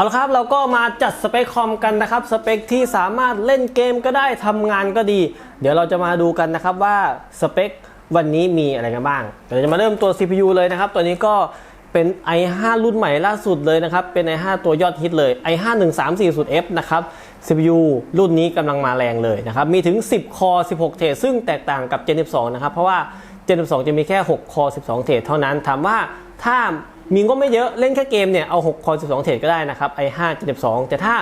เอาละครับเราก็มาจัดสเปคคอมกันนะครับสเปคที่สามารถเล่นเกมก็ได้ทำงานก็ดี เดี๋ยวเราจะมาดูกันนะครับว่าสเปควันนี้มีอะไรกันบ้างเราจะมาเริ่มตัว CPU เลยนะครับ ตัวนี้ก็เป็น i5 รุ่นใหม่ล่าสุดเลยนะครับ เป็น i5 ตัวยอดฮิตเลย i5 1340F นะครับ CPU รุ่นนี้กำลังมาแรงเลยนะครับ มีถึง 10 คอ 16 เทรดซึ่งแตกต่างกับ Gen 12 นะครับ เพราะว่า Gen 12 จะมีแค่ 6 คอ 12 เทรดเท่านั้น ถามว่าถ้า มีงบไม่เยอะเล่นแค่เกมเนี่ยเอา6คอ12 เทรดก็ได้นะครับ i5 Gen 12แต่ถ้า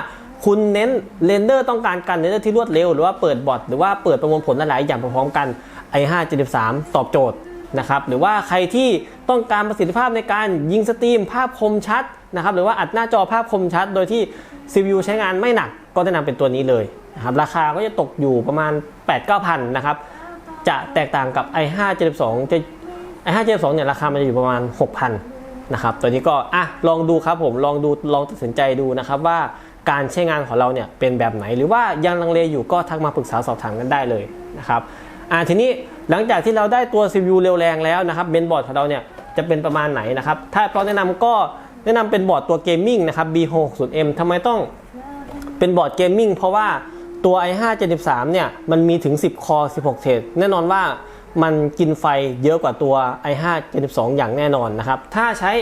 คุณเน้นเรนเดอร์ต้องการการเรนเดอร์ที่รวดเร็ว หรือว่าเปิดบอทหรือว่าเปิดประมวลผลหลาย ๆ อย่างพร้อมกัน i5 Gen 13ตอบโจทย์นะครับหรือว่าใครที่ต้องการประสิทธิภาพในการยิงสตรีมภาพคมชัดนะครับหรือว่าอัดหน้าจอภาพคมชัด โดยที่ CPU ใช้งานไม่หนักก็แนะนำเป็นตัวนี้เลยนะครับราคาก็จะตกอยู่ประมาณ 8-9,000นะครับจะแตกต่างกับ i5 Gen 12จะ i5 Gen 12เนี่ยราคามันจะอยู่ประมาณ 6,000 นะครับตัวนี้ก็อะลองดูครับผมลองดูลองตัดสินใจดูนะครับว่าการใช้งานของเราเนี่ยเป็นแบบไหน หรือว่ายังลังเลอยู่ก็ทักมาปรึกษาสอบถามกันได้เลยนะครับอ่าทีนี้หลังจากที่เราได้ตัว CPU เร็วแรงแล้วนะครับเบนบอร์ดของเราเนี่ยจะเป็นประมาณไหนนะครับถ้าเราแนะนำก็แนะนำเป็นบอร์ดตัวเกมมิ่งนะครับ B60M ทำไมต้องเป็นบอร์ดเกมมิ่งเพราะว่าตัว i5 Gen 13เนี่ยมันมีถึง 10 คอ 16 เทรดแน่นอนว่า มันกินไฟเยอะกว่าตัว i5 Gen 12 อย่างแน่นอนนะครับ ถ้าใช้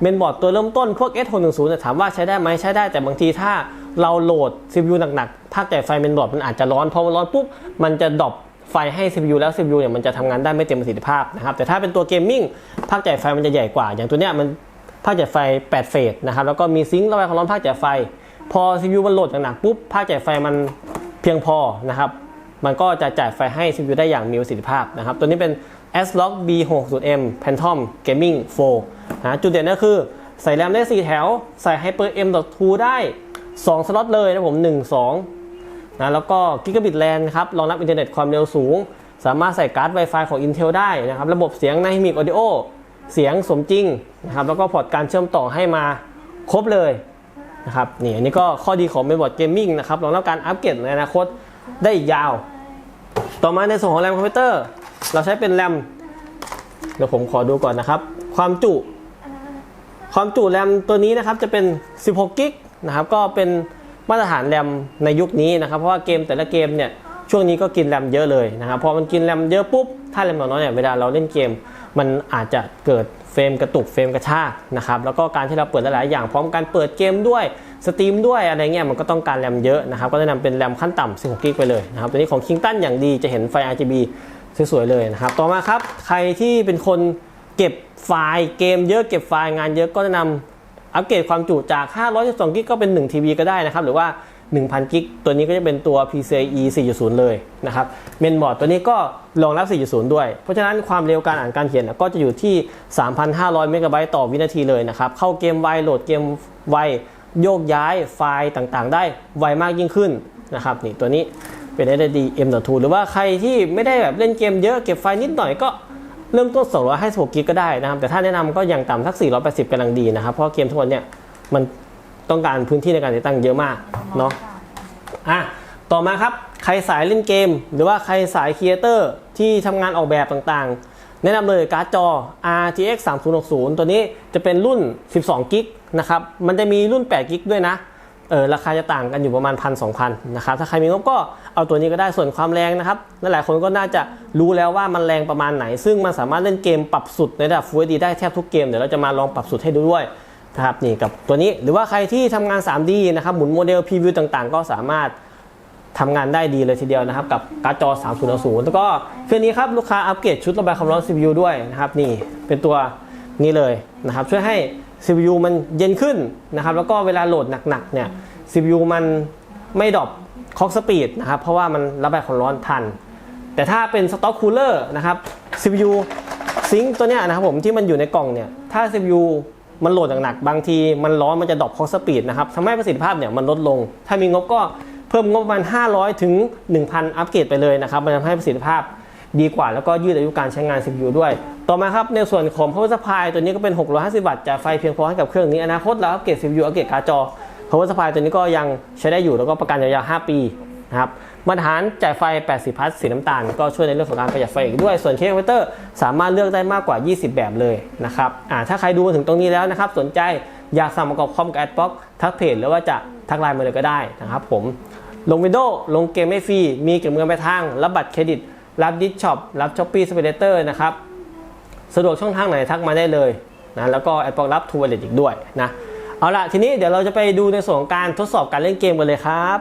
เมนบอร์ดตัวเริ่มต้นพวก S610 เนี่ยถามว่าใช้ได้ไหมใช้ได้แต่บางทีถ้าเราโหลด CPU หนักๆภาคจ่ายไฟเมนบอร์ดมันอาจจะร้อนพอมันร้อนปุ๊บมันจะดรอปไฟให้ CPU แล้ว CPU เนี่ยมันจะทำงานได้ไม่เต็มประสิทธิภาพนะครับแต่ถ้าเป็นตัวเกมมิ่งภาคจ่ายไฟมันจะใหญ่กว่า อย่างตัวเนี้ยมันภาคจ่ายไฟ 8 เฟสนะครับแล้วก็มีซิงค์ระบายความร้อนภาคจ่ายไฟ พอ CPU มันโหลดหนักๆปุ๊บภาคจ่ายไฟมันเพียงพอนะครับ มันก็จะจ่ายไฟให้ CPU ได้อย่างมีประสิทธิภาพนะครับ ตัวนี้เป็น S-Log B60M Phantom Gaming 4นะจุดเด่นก็คือใส่แรมได้ 4 แถว ใส่ Hyper M.2 ได้ 2 สล็อตเลยนะผม 1 2นะแล้วก็ Gigabit LAN ครับรองรับอินเทอร์เน็ตความเร็วสูง สามารถใส่การ์ด Wi-Fi ของ Intel ได้นะครับ ระบบเสียง Dynamic Audio เสียงสมจริงนะครับ แล้วก็พอร์ตการเชื่อมต่อให้มาครบเลยนะครับ นี่อันนี้ก็ข้อดีของ Mainboard Gaming นะครับรองรับการอัปเกรดในอนาคต ได้อีกยาว ต่อมาในส่วนของแรมคอมพิวเตอร์ เราใช้เป็นแรม เดี๋ยวผมขอดูก่อนนะครับ ความจุ ความจุแรมตัวนี้นะครับจะเป็น 16กิกนะครับ ก็เป็นมาตรฐานแรมในยุคนี้นะครับ เพราะว่าเกมแต่ละเกมเนี่ยช่วงนี้ก็กินแรมเยอะเลยนะครับ พอมันกินแรมเยอะปุ๊บ ถ้าแรมน้อยเนี่ยเวลาเราเล่นเกม มันอาจจะเกิดเฟรมกระตุกเฟรมกระชากนะครับ แล้วก็การที่เราเปิดหลายๆอย่างพร้อมกันเปิดเกมด้วย สตรีมด้วยอะไรเงี้ยมันก็ต้องการแรมเยอะนะครับก็แนะนำเป็นแรมขั้นต่ำ16กิกไปเลยนะครับตัวนี้ของ Kingston อย่างดีจะเห็นไฟ RGB สวยๆเลยนะครับต่อมาครับใครที่เป็นคนเก็บไฟล์เกมเยอะเก็บไฟล์งานเยอะก็แนะนำอัปเกรดความจุจาก 512กิกก็เป็น1ทีวีก็ได้นะครับหรือว่า 1,000 กิก ตัวนี้ก็จะเป็นตัว PCIe 4.0 เลยนะครับเมนบอร์ดตัวนี้ก็รองรับ 4.0 ด้วย เพราะฉะนั้นความเร็วการอ่านการเขียนก็จะอยู่ที่ 3,500 เมกะไบต์ต่อวินาทีเลยนะครับ เข้าเกมไวโหลดเกมไว โยกย้ายไฟล์ต่างๆ ได้ไวมากยิ่งขึ้นนะครับนี่ตัวนี้เป็น SSD M.2 หรือว่าใครที่ไม่ได้แบบเล่นเกมเยอะเก็บไฟล์นิดหน่อยก็เริ่มต้น256กิกก็ได้นะครับ แต่ถ้าแนะนำก็อย่างต่ำสัก 480กำลังดีนะครับ เพราะเกมทุกวันเนี่ยมันต้องการพื้นที่ในการติดตั้งเยอะมากเนาะอะต่อมาครับ ใครสายเล่นเกม หรือว่าใครสายครีเอเตอร์ที่ทำงานออกแบบต่างๆ แนะนำเลยการ์ดจอ RTX 3060 ตัวนี้จะเป็นรุ่น 12 กิกนะครับ มันจะมีรุ่น 8 กิกด้วยนะ เออราคาจะต่างกันอยู่ประมาณ1 0 0 2,000นะครับ ถ้าใครมีงบก็เอาตัวนี้ก็ได้ส่วนความแรงนะครับ หลายคนก็น่าจะรู้แล้วว่ามันแรงประมาณไหน ซึ่งมันสามารถเล่นเกมปรับสุดในระดับ Full HD ได้แทบทุกเกม เดี๋ยวเราจะมาลองปรับสุดให้ดูด้วยนะครับนี่กับตัวนี้ หรือว่าใครที่ทำงาน 3D นะครับ หมุนโมเดลพรีวิวต่างๆ ก็สามารถ ทำงานได้ดีเลยทีเดียวนะครับ กับการ์ดจอ 3060แล้วก็เครื่องนี้ครับลูกค้าอัปเกรดชุดระบายความร้อน CPU ด้วยนะครับนี่เป็นตัวนี้เลยนะครับ ช่วยให้ CPU มันเย็นขึ้นนะครับ แล้วก็เวลาโหลดหนักๆเนี่ย CPU มันไม่ดรอปคอกสปีดนะครับ เพราะว่ามันระบายความร้อนทัน แต่ถ้าเป็นสต็อกคูลเลอร์นะครับ CPU ซิงค์ตัวเนี้ยนะครับผมที่มันอยู่ในกล่องเนี่ยถ้า CPU มันโหลดหนักๆบางทีมันร้อนมันจะดรอปคอกสปีดนะครับทำให้ประสิทธิภาพเนี่ยมันลดลง ถ้ามีงบก็ เพิ่มงบประมาณ 500 ถึง 1,000 อัปเกรดไปเลยนะครับมันทำให้ประสิทธิภาพดีกว่า แล้วก็ยืดอายุการใช้งาน CPU ด้วย ต่อมาครับ ในส่วนของ power supply ตัวนี้ก็เป็น 650 วัตต์จ่ายไฟเพียงพอให้กับเครื่องนี้อนาคตเราอัปเกรด CPU อัปเกรดการ์ดจอ power supply ตัวนี้ก็ยังใช้ได้อยู่แล้วก็ประกันยาวๆ 5 ปีนะครับมาตรฐานจ่ายไฟ 80 พัทสีน้ำตาล ก็ช่วยในเรื่องของการประหยัดไฟอีกด้วย ส่วนเคสคอมพิวเตอร์สามารถเลือกได้มากกว่า 20 แบบเลยนะครับอ่าถ้าใครดูมาถึงตรงนี้แล้วนะครับ สนใจอยากสั่งประกอบคอมกับแอดบ็อกทักเพจหรือว่าจะทักไลน์มาเลยก็ได้นะครับผม ลงวินโดว์ลงเกมไม่ฟรี มีเก็บเงินไปลายทาง รับบัตรเครดิต รับดิสช็อป รับช้อปปี้สเปเดเตอร์นะครับ สะดวกช่องทางไหนทักมาได้เลยนะ แล้วก็แอดบอกรับทูวอลเล็ตอีกด้วยนะ เอาล่ะทีนี้เดี๋ยวเราจะไปดูในส่วนของการทดสอบการเล่นเกมกันเลยครับ